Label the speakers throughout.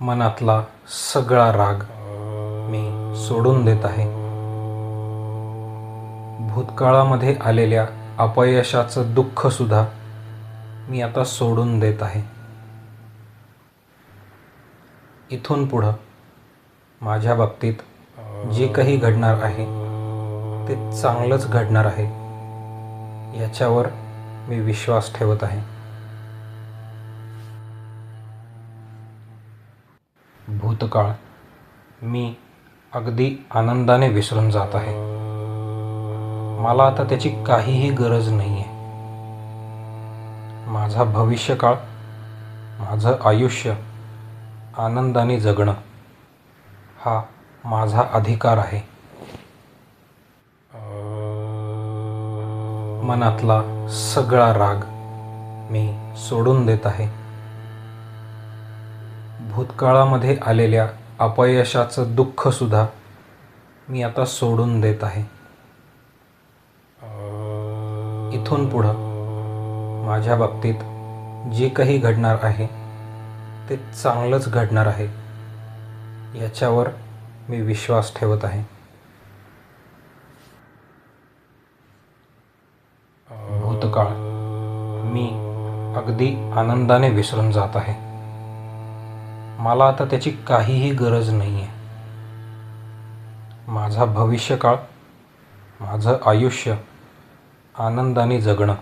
Speaker 1: मनातला सगळा राग मी सोडून देत आहे. भूतकाळामध्ये आलेल्या अपयशाचं दुःखसुद्धा मी आता सोडून देत आहे. इथून पुढं माझ्या बाबतीत जे काही घडणार आहे ते चांगलंच घडणार आहे याच्यावर मी विश्वास ठेवत आहे. भूतकाळ मी अगदी आनंदाने विसरून जात आहे. मला आता त्याची काहीही गरज नाही आहे माझा भविष्यकाळ माझं आयुष्य आनंदाने जगणं हा माझा अधिकार आहे. मनातला सगळा राग मी सोडून देत आहे. भूतकाळामध्ये आलेल्या अपयशाचं दुःखसुद्धा मी आता सोडून देत आहे. इथून पुढं माझ्या बाबतीत जे काही घडणार आहे ते चांगलंच घडणार आहे याच्यावर मी विश्वास ठेवत आहे. भूतकाळ मी अगदी आनंदाने विसरून जात आहे. मला आता त्याची काहीही गरज नाही आहे माझा भविष्यकाळ माझं आयुष्य आनंदाने जगणं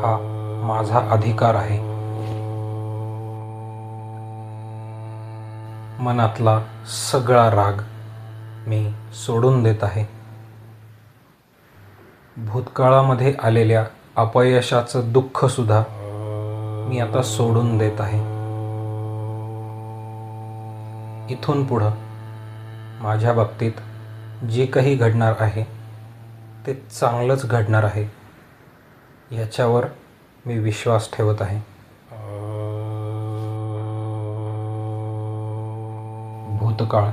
Speaker 1: हा माझा अधिकार आहे. मनातला सगळा राग मी सोडून देत आहे. भूतकाळामध्ये आलेल्या अपयशाचं दुःखसुद्धा मी आता सोडून देत आहे. इथून पुढं माझ्या बाबतीत जे काही घडणार आहे ते चांगलंच घडणार आहे याच्यावर मी विश्वास ठेवत आहे. भूतकाळ.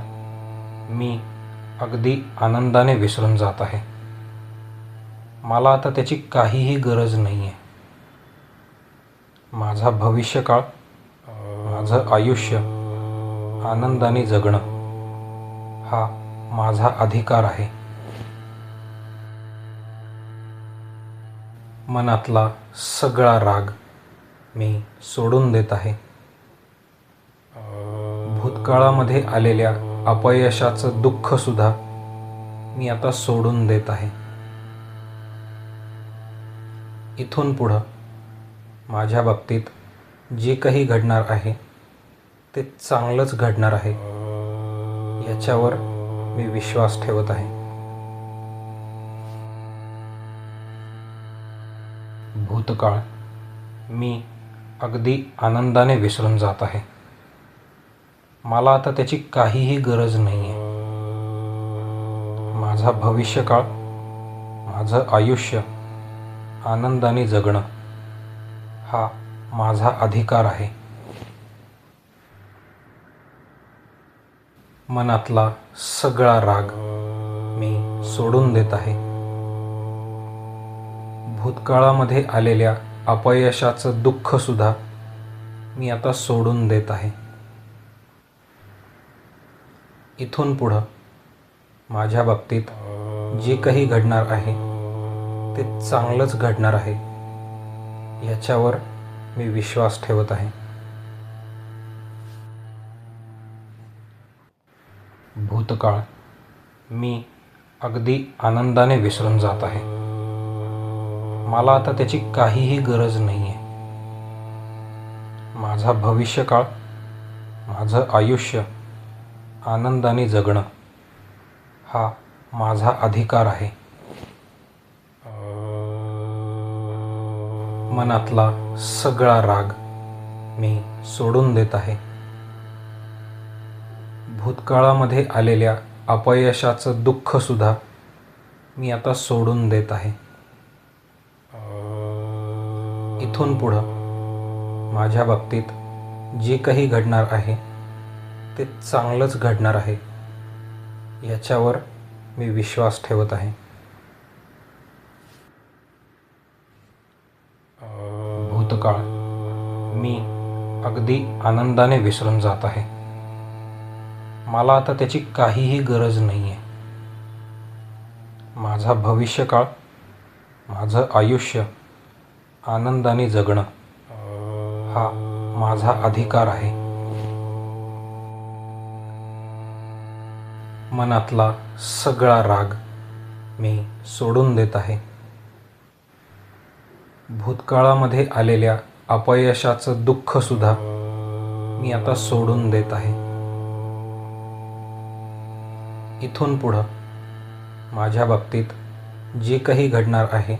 Speaker 1: मी अगदी आनंदाने विसरून जात आहे. मला आता त्याची काहीही गरज नाही आहे माझा भविष्यकाळ माझं आयुष्य आनंदाने जगणं हा माझा अधिकार आहे. मनातला सगळा राग मी सोडून देत आहे. भूतकाळामध्ये आलेल्या अपयशाचं दुःखसुद्धा मी आता सोडून देत आहे. इथून पुढं माझ्या बाबतीत जे काही घडणार आहे ते चांगलंच घडणार आहे याच्यावर मी विश्वास ठेवत आहे. भूतकाळ. मी अगदी आनंदाने विसरून जात आहे. मला आता त्याची काहीही गरज नाही आहे माझा भविष्यकाळ माझं आयुष्य आनंदाने जगणं हा माझा अधिकार आहे. मनातला सगळा राग मी सोडून देत आहे. भूतकाळामध्ये आलेल्या अपयशाचं दुःखसुद्धा मी आता सोडून देत आहे. इथून पुढं माझ्या बाबतीत जे काही घडणार आहे ते चांगलंच घडणार आहे याच्यावर मी विश्वास ठेवत आहे. भूतकाळ. मी अगदी आनंदाने विसरून जात आहे. मला आता त्याची काहीही गरज नाही आहे माझा भविष्यकाळ माझं आयुष्य आनंदाने जगणं हा माझा अधिकार आहे. मनातला सगळा राग मी सोडून देत आहे. भूतकाळामध्ये आलेल्या अपयशाचं दुःखसुद्धा मी आता सोडून देत आहे. इथून पुढं माझ्या बाबतीत जे काही घडणार आहे ते चांगलंच घडणार आहे याच्यावर मी विश्वास ठेवत आहे. भूतकाळ मी अगदी आनंदाने विसरून जात आहे. मला आता त्याची काहीही गरज नाही आहे माझा भविष्यकाळ माझं आयुष्य आनंदाने जगणं हा माझा अधिकार आहे. मनातला सगळा राग मी सोडून देत आहे. भूतकाळामध्ये आलेल्या अपयशाचं दुःखसुद्धा मी आता सोडून देत आहे. इथून पुढं माझ्या बाबतीत जे काही घडणार आहे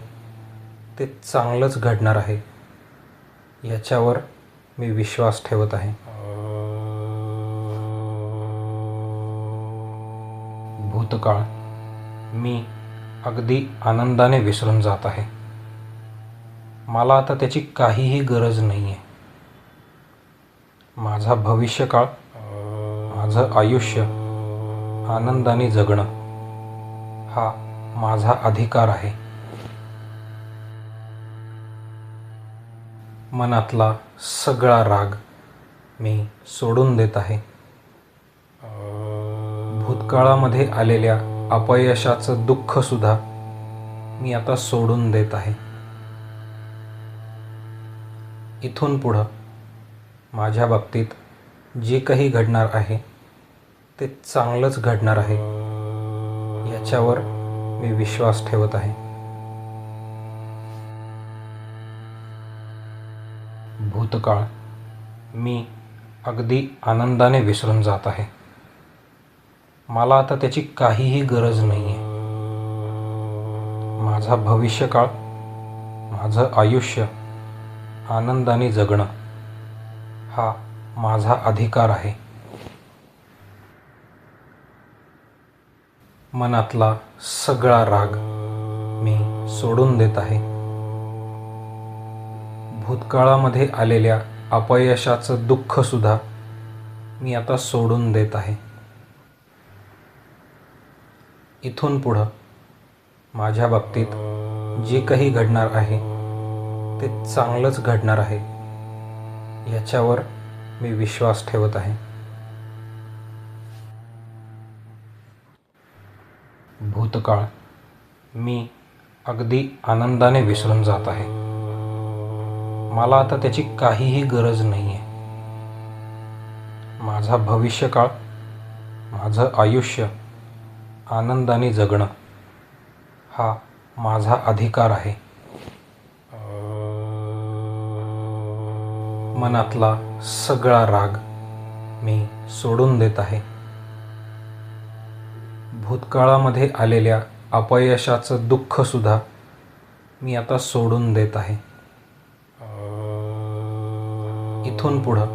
Speaker 1: ते चांगलंच घडणार आहे याच्यावर मी विश्वास ठेवत आहे. भूतकाळ मी अगदी आनंदाने विसरून जात आहे. मला आता त्याची काहीही गरज नाही आहे माझा भविष्यकाळ माझं आयुष्य आनंदाने जगणं हा माझा अधिकार आहे. मनातला सगळा राग मी सोडून देत आहे. भूतकाळामध्ये आलेल्या अपयशाचं दुःखसुद्धा मी आता सोडून देत आहे. इथून पुढं माझ्या बाबतीत जे काही घडणार आहे ते चांगलंच घडणार आहे. याच्यावर मी विश्वास ठेवत आहे. भूतकाळ. मी अगदी आनंदाने विसरून जात आहे. मला आता त्याची काहीही गरज नाही आहे माझा भविष्यकाळ माझं आयुष्य आनंदाने जगणं हा माझा अधिकार आहे. मनातला सगळा राग मी सोडून देत आहे. भूतकाळामध्ये आलेल्या अपयशाचं दुःखसुद्धा मी आता सोडून देत आहे. इथून पुढं माझ्या बाबतीत जे काही घडणार आहे ते चांगलंच घडणार आहे याच्यावर मी विश्वास ठेवत आहे. भूतकाळ. मी अगदी आनंदाने विसरून जात आहे. मला आता त्याची काहीही गरज नाही आहे माझा भविष्यकाळ माझं आयुष्य आनंदाने जगणं हा माझा अधिकार आहे. मनातला सगळा राग मी सोडून देत आहे. भूतकाळामध्ये आलेल्या अपयशाचं दुःखसुद्धा मी आता सोडून देत आहे. इथून पुढं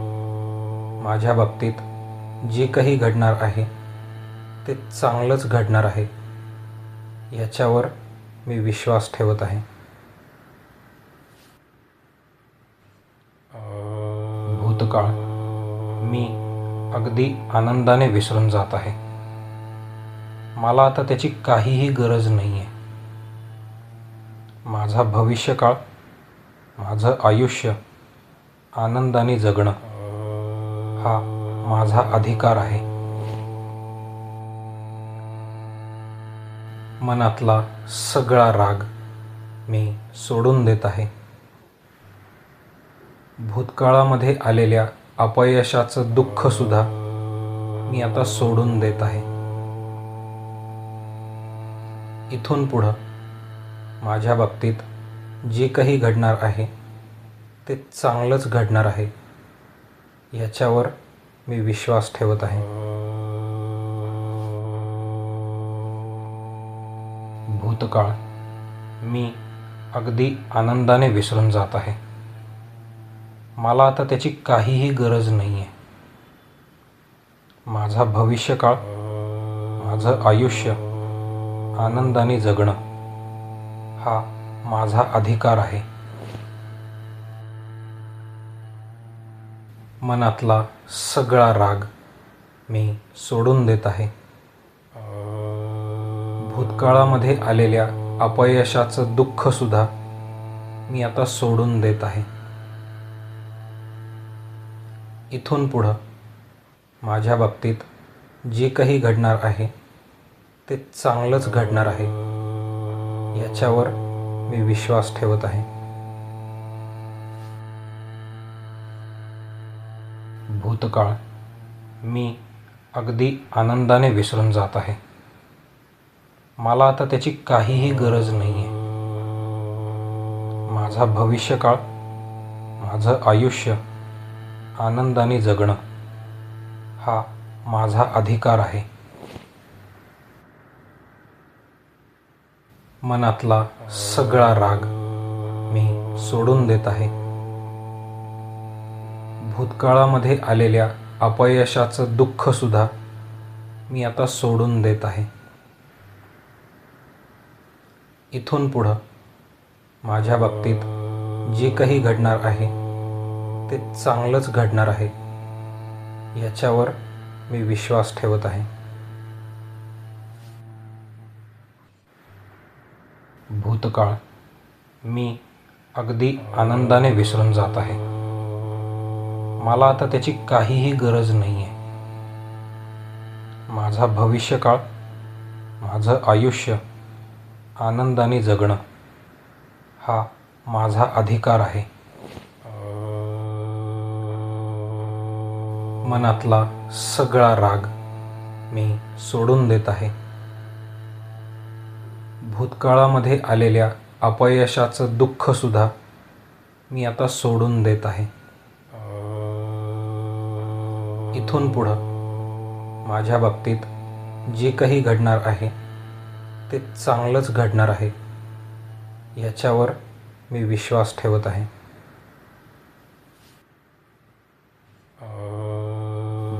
Speaker 1: माझ्या बाबतीत जे काही घडणार आहे ते चांगलंच घडणार आहे याच्यावर मी विश्वास ठेवत आहे. भूतकाळ मी अगदी आनंदाने विसरून जात आहे. मला आता त्याची काहीही गरज नाही आहे माझा भविष्यकाळ माझं आयुष्य आनंदाने जगणं हा माझा अधिकार आहे. मनातला सगळा राग मी सोडून देत आहे. भूतकाळामध्ये आलेल्या अपयशाचं दुःखसुद्धा मी आता सोडून देत आहे. इथून पुढं माझ्या बाबतीत जे काही घडणार आहे ते चांगलंच घडणार आहे याच्यावर मी विश्वास ठेवत आहे. भूतकाळ. मी अगदी आनंदाने विसरून जात आहे. मला आता त्याची काहीही गरज नाही आहे माझा भविष्यकाळ माझं आयुष्य आनंदाने जगणं हा माझा अधिकार आहे. मनातला सगळा राग मी सोडून देत आहे. भूतकाळामध्ये आलेल्या अपयशाचं दुःखसुद्धा मी आता सोडून देत आहे. इथून पुढं माझ्या बाबतीत जे काही घडणार आहे ते चांगलंच घडणार आहे. याच्यावर मी विश्वास ठेवत आहे. भूतकाळ. मी अगदी आनंदाने विसरून जात आहे. मला आता त्याची काहीही गरज नाही आहे माझा भविष्यकाळ माझं आयुष्य आनंदाने जगणं हा माझा अधिकार आहे. मनातला सगळा राग मी सोडून देत आहे. भूतकाळामध्ये आलेल्या अपयशाचं दुःखसुद्धा मी आता सोडून देत आहे. इथून पुढं माझ्या बाबतीत जे काही घडणार आहे ते चांगलंच घडणार आहे याच्यावर मी विश्वास ठेवत आहे. भूतकाळ. मी अगदी आनंदाने विसरून जात आहे. मला आता त्याची काहीही गरज नाही आहे माझा भविष्यकाळ माझं आयुष्य आनंदाने जगणं हा माझा अधिकार आहे. मनातला सगळा राग मी सोडून देत आहे. भूतकाळामध्ये आलेल्या अपयशाचं दुःखसुद्धा मी आता सोडून देत आहे. इथून पुढं माझ्या बाबतीत जे काही घडणार आहे ते चांगलंच घडणार आहे याच्यावर मी विश्वास ठेवत आहे.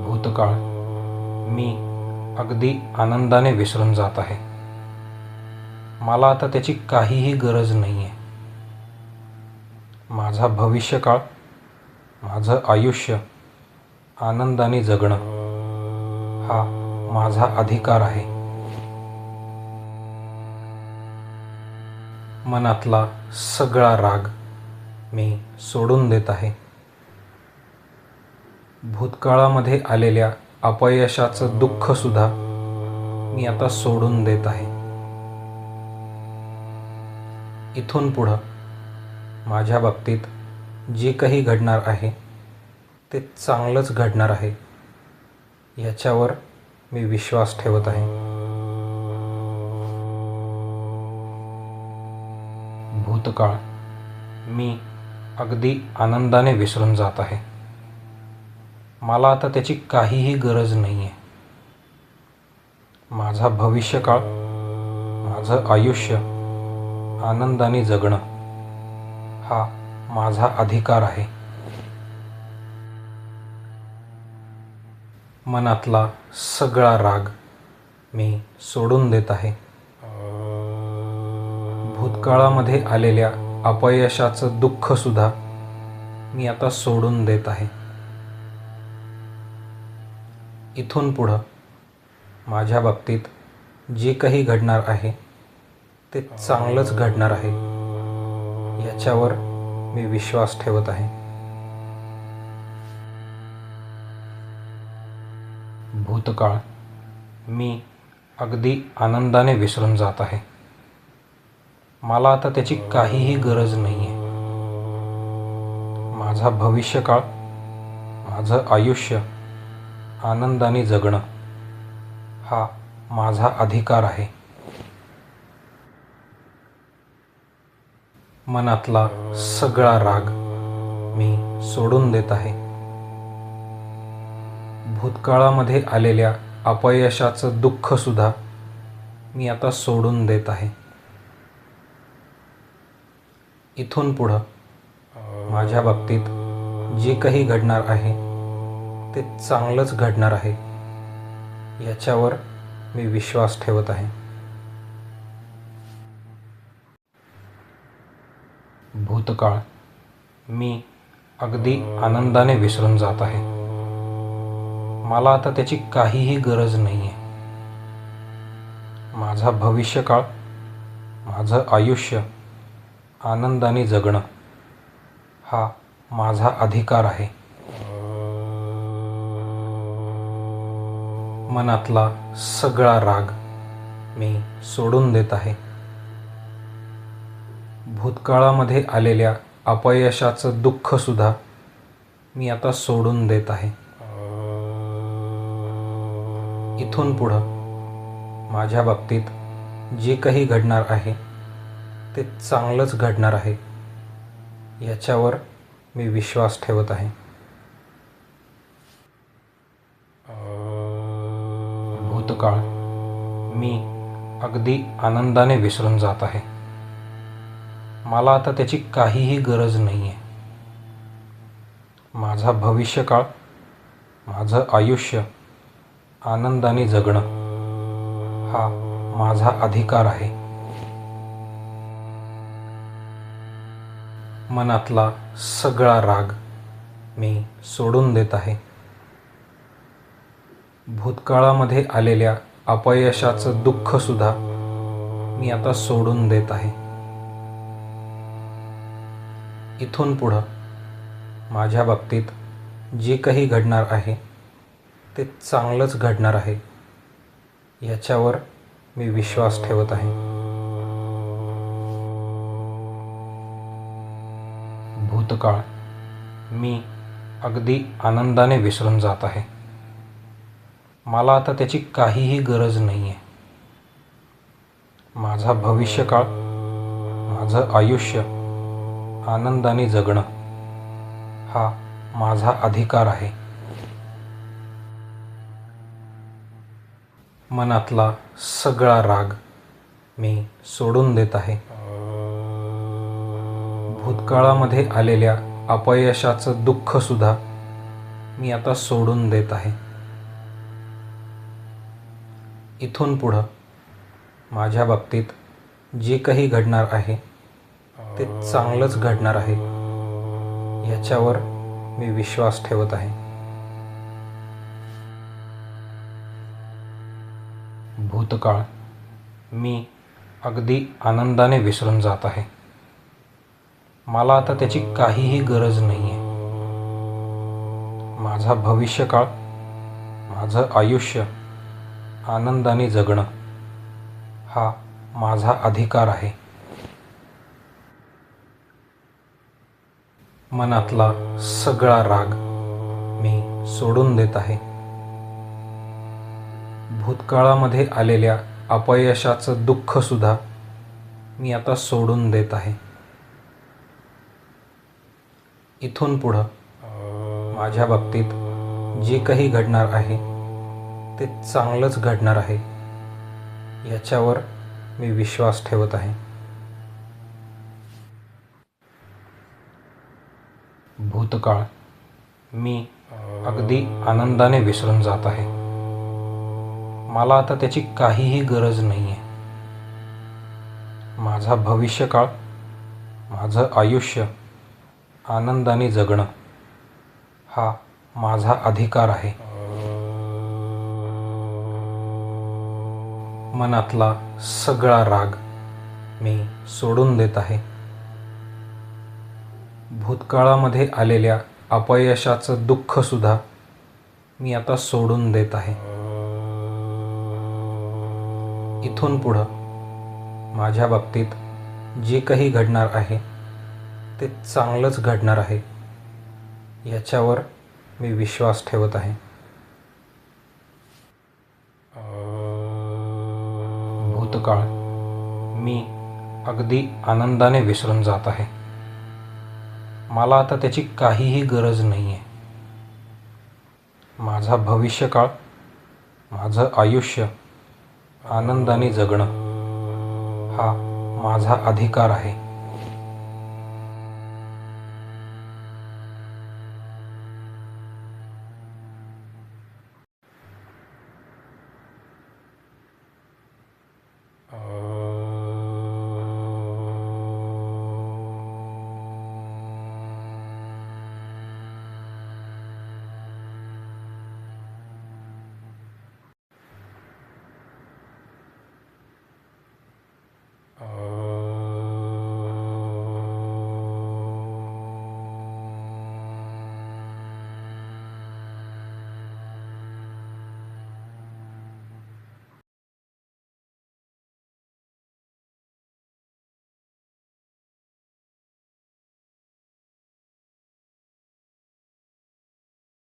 Speaker 1: भूतकाळ मी अगदी आनंदाने विसरून जात आहे. मला आता त्याची काहीही गरज नाही आहे माझा भविष्यकाळ माझं आयुष्य आनंदाने जगणं हा माझा अधिकार आहे. मनातला सगळा राग मी सोडून देत आहे. भूतकाळामध्ये आलेल्या अपयशाचं दुःखसुद्धा मी आता सोडून देत आहे. इथून पुढं माझ्या बाबतीत जे काही घडणार आहे ते चांगलंच घडणार आहे याच्यावर मी विश्वास ठेवत आहे. भूतकाळ. मी अगदी आनंदाने विसरून जात आहे. मला आता त्याची काहीही गरज नाही आहे माझा भविष्यकाळ माझं आयुष्य आनंदाने जगणं हा माझा अधिकार आहे. मनातला सगळा राग मी सोडून देत आहे. भूतकाळामध्ये आलेल्या अपयशाचं दुःखसुद्धा मी आता सोडून देत आहे. इथून पुढं माझ्या बाबतीत जे काही घडणार आहे ते चांगलंच घडणार आहे. याच्यावर मी विश्वास ठेवत आहे. भूतकाळ. मी अगदी आनंदाने विसरून जात आहे. मला आता त्याची काहीही गरज नाही आहे माझा भविष्यकाळ माझं आयुष्य आनंदाने जगणं हा माझा अधिकार आहे. मनातला सगळा राग मी सोडून देत आहे. भूतकाळामध्ये आलेल्या अपयशाचं दुःखसुद्धा मी आता सोडून देत आहे. इथून पुढं माझ्या बाबतीत जे काही घडणार आहे ते चांगलंच घडणार आहे याच्यावर मी विश्वास ठेवत आहे. भूतकाळ. मी अगदी आनंदाने विसरून जात आहे. मला आता त्याची काहीही गरज नाही आहे माझा भविष्यकाळ माझं आयुष्य आनंदाने जगणं हा माझा अधिकार आहे. मनातला सगळा राग मी सोडून देत आहे. भूतकाळामध्ये आलेल्या अपयशाचं दुःखसुद्धा मी आता सोडून देत आहे. इथून पुढं माझ्या बाबतीत जे काही घडणार आहे ते चांगलंच घडणार आहे याच्यावर मी विश्वास ठेवत आहे. भूतकाळ मी अगदी आनंदाने विसरून जात आहे. मला आता त्याची काहीही गरज नाही आहे माझा भविष्यकाळ माझं आयुष्य आनंदाने जगणं हा माझा अधिकार आहे. मनातला सगळा राग मी सोडून देत आहे. भूतकाळामध्ये आलेल्या अपयशाचं दुःखसुद्धा मी आता सोडून देत आहे. इथून पुढं माझ्या बाबतीत जे काही घडणार आहे ते चांगलंच घडणार आहे याच्यावर मी विश्वास ठेवत आहे. भूतकाळ मी अगदी आनंदाने विसरून जात आहे. मला आता त्याची काहीही गरज नाही आहे माझा भविष्यकाळ माझं आयुष्य आनंदाने जगणं हा माझा अधिकार आहे. मनातला सगळा राग मी सोडून देत आहे. भूतकाळामध्ये आलेल्या अपयशाचं दुःखसुद्धा मी आता सोडून देत आहे. इथून पुढं माझ्या बाबतीत जे काही घडणार आहे ते चांगलंच घडणार आहे. याच्यावर मी विश्वास ठेवत आहे. भूतकाळ. मी अगदी आनंदाने विसरून जात आहे. मला आता त्याची काहीही गरज नाही आहे माझा भविष्यकाळ माझं आयुष्य आनंदाने जगणं हा माझा अधिकार आहे. मनातला सगळा राग मी सोडून देत आहे. भूतकाळामध्ये आलेल्या अपयशाचं दुःखसुद्धा मी आता सोडून देत आहे. इथून पुढं माझ्या बाबतीत जे काही घडणार आहे ते चांगलंच घडणार आहे याच्यावर मी विश्वास ठेवत आहे. भूतकाळ. मी अगदी आनंदाने विसरून जात आहे. मला आता त्याची काहीही गरज नाही आहे माझा भविष्यकाळ माझं आयुष्य आनंदाने जगणं हा माझा अधिकार आहे. मनातला सगळा राग मी सोडून देत आहे. भूतकाळामध्ये आलेल्या अपयशाचं दुःखसुद्धा मी आता सोडून देत आहे. इथून पुढं माझ्या बाबतीत जे काही घडणार आहे ते चांगलंच घडणार आहे याच्यावर मी विश्वास ठेवत आहे. भूतकाळ मी अगदी आनंदाने विसरून जात आहे. मला आता त्याची काहीही गरज नाही आहे माझा भविष्यकाळ माझं आयुष्य आनंदाने जगणं हा माझा अधिकार आहे.